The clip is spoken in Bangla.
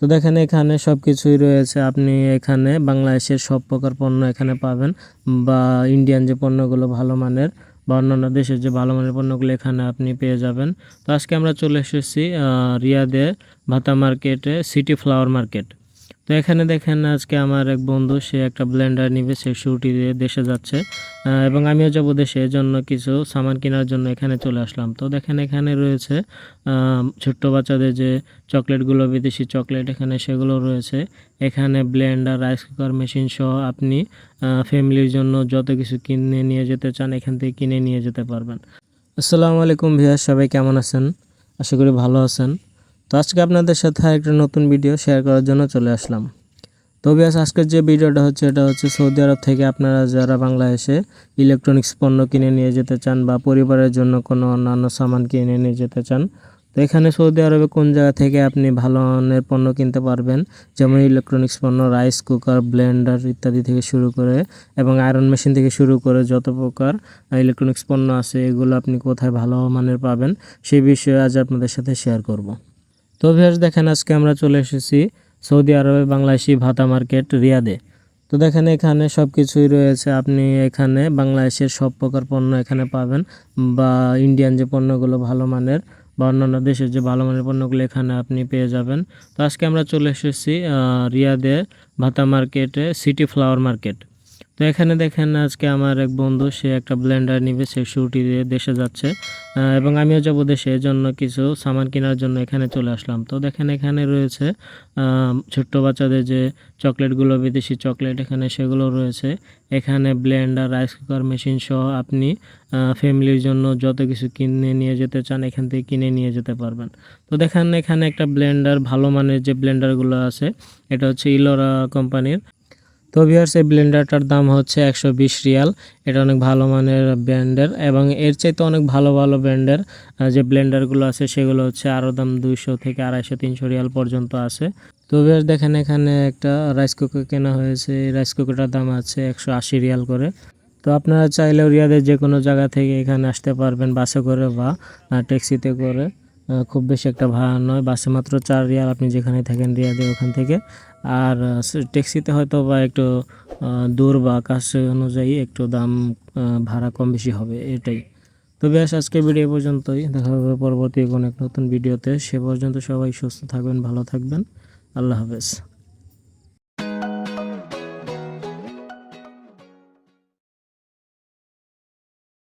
তো দেখেন এখানে সব কিছুই রয়েছে। আপনি এখানে বাংলাদেশের সব প্রকার পণ্য এখানে পাবেন বা ইন্ডিয়ান যে পণ্যগুলো ভালো মানের বা অন্যান্য দেশের যে ভালো মানের পণ্যগুলো এখানে আপনি পেয়ে যাবেন। তো আজকে আমরা চলে এসেছি রিয়াদে ভাতা মার্কেটে সিটি ফ্লাওয়ার মার্কেট তো এখানে দেখেন আজকে আমার এক বন্ধু, সে একটা ব্লেন্ডার নিবে, সে শুটি দেশে যাচ্ছে। এবং আমিও যাব দেশে জন্য কিছু সামান কেনার জন্য এখানে চলে আসলাম। তো দেখেন এখানে রয়েছে ছোট্ট বাচ্চাদের যে চকলেটগুলো বিদেশি চকলেট এখানে সেগুলো রয়েছে। এখানে ব্লেন্ডার রাইস কুকার মেশিন সহ আপনি ফ্যামিলির জন্য যত কিছু কিনে নিয়ে যেতে চান, এখান থেকে কিনে নিয়ে যেতে পারবেন। আসসালামু আলাইকুম ভিয়া সবাই কেমন আছেন? আশা করি ভালো আছেন। তো আজকে আপনাদের সাথে একটা নতুন ভিডিও শেয়ার করার জন্য চলে আসলাম। তো বিয়াস, আজকের যে ভিডিওটা হচ্ছে, এটা হচ্ছে সৌদি আরব থেকে আপনারা যারা বাংলাদেশে ইলেকট্রনিক্স পণ্য কিনে নিয়ে যেতে চান বা পরিবারের জন্য কোনো অন্যান্য সামান কিনে নিয়ে যেতে চান, তো এখানে সৌদি আরবে কোন জায়গা থেকে আপনি ভালো মানের পণ্য কিনতে পারবেন? যেমন ইলেকট্রনিক্স পণ্য রাইস কুকার ব্লেন্ডার ইত্যাদি থেকে শুরু করে এবং আয়রন মেশিন থেকে শুরু করে যত প্রকার ইলেকট্রনিক্স পণ্য আছে, এগুলো আপনি কোথায় ভালো মানের পাবেন সেই বিষয়ে আজ আপনাদের সাথে শেয়ার করব। তো ভিউয়ার্স, দেখেন আজকে আমরা চলে এসেছি সৌদি আরবে বাংলাদেশি ভাতা মার্কেট রিয়াদে। তো দেখেন এখানে সব কিছুই রয়েছে। আপনি এখানে বাংলাদেশের সব প্রকার পণ্য এখানে পাবেন বা ইন্ডিয়ান যে পণ্যগুলো ভালো মানের বা অন্যান্য দেশের যে ভালো মানের পণ্যগুলো এখানে আপনি পেয়ে যাবেন। তো আজকে আমরা চলে এসেছি রিয়াদে ভাতা মার্কেটে সিটি ফ্লাওয়ার মার্কেট। তো এখানে দেখেন আজকে আমার এক বন্ধু, সে একটা ব্লেন্ডার নিবে, সে শুটি দেশে যাচ্ছে। এবং আমিও যাব দেশে জন্য কিছু সামান কেনার জন্য এখানে চলে আসলাম। তো দেখেন এখানে রয়েছে ছোট্ট বাচ্চাদের যে চকলেটগুলো বিদেশি চকলেট এখানে সেগুলো রয়েছে। এখানে ব্লেন্ডার রাইস কুকার মেশিন সহ আপনি ফ্যামিলির জন্য যত কিছু কিনে নিয়ে যেতে চান, এখান থেকে কিনে নিয়ে যেতে পারবেন। তো দেখেন এখানে একটা ব্লেন্ডার ভালো মানের যে ব্লেন্ডারগুলো আছে, এটা হচ্ছে ইলোরা কোম্পানির তো ভিউয়ার্স এই ব্লেন্ডারটার দাম হচ্ছে একশো বিশ রিয়াল। এটা অনেক ভালো মানের ব্র্যান্ডের এবং এর চাইতে অনেক ভালো ভালো ব্র্যান্ডের যে ব্লেন্ডারগুলো আছে সেগুলো হচ্ছে আরও দাম দুইশো থেকে আড়াইশো, তিনশো রিয়াল পর্যন্ত আছে। তো ভিউয়ার্স দেখেন এখানে একটা রাইস কুকার কেনা হয়েছে। এই রাইস কুকারটার দাম আছে একশো আশি রিয়াল করে। তো আপনারা চাইলেও রিয়াদের যে কোনো জায়গা থেকে এখানে আসতে পারবেন বাসে করে বা ট্যাক্সিতে করে। খুব বেশি একটা ভাড়া নয়। বাসে মাত্র চার রিয়াল আপনি যেখানে থাকেন রিয়াদে ওখান থেকে। আর ট্যাক্সিতে হয়তো বা একটু দূর বা কাছে অনুযায়ী একটু দাম ভাড়া কম বেশি হবে, এটাই। তো বেশ আজকে ভিডিও পর্যন্তই। দেখা হবে পরবর্তী কোনো এক নতুন ভিডিওতে। সে পর্যন্ত সবাই সুস্থ থাকবেন, ভালো থাকবেন। আল্লাহ হাফেজ।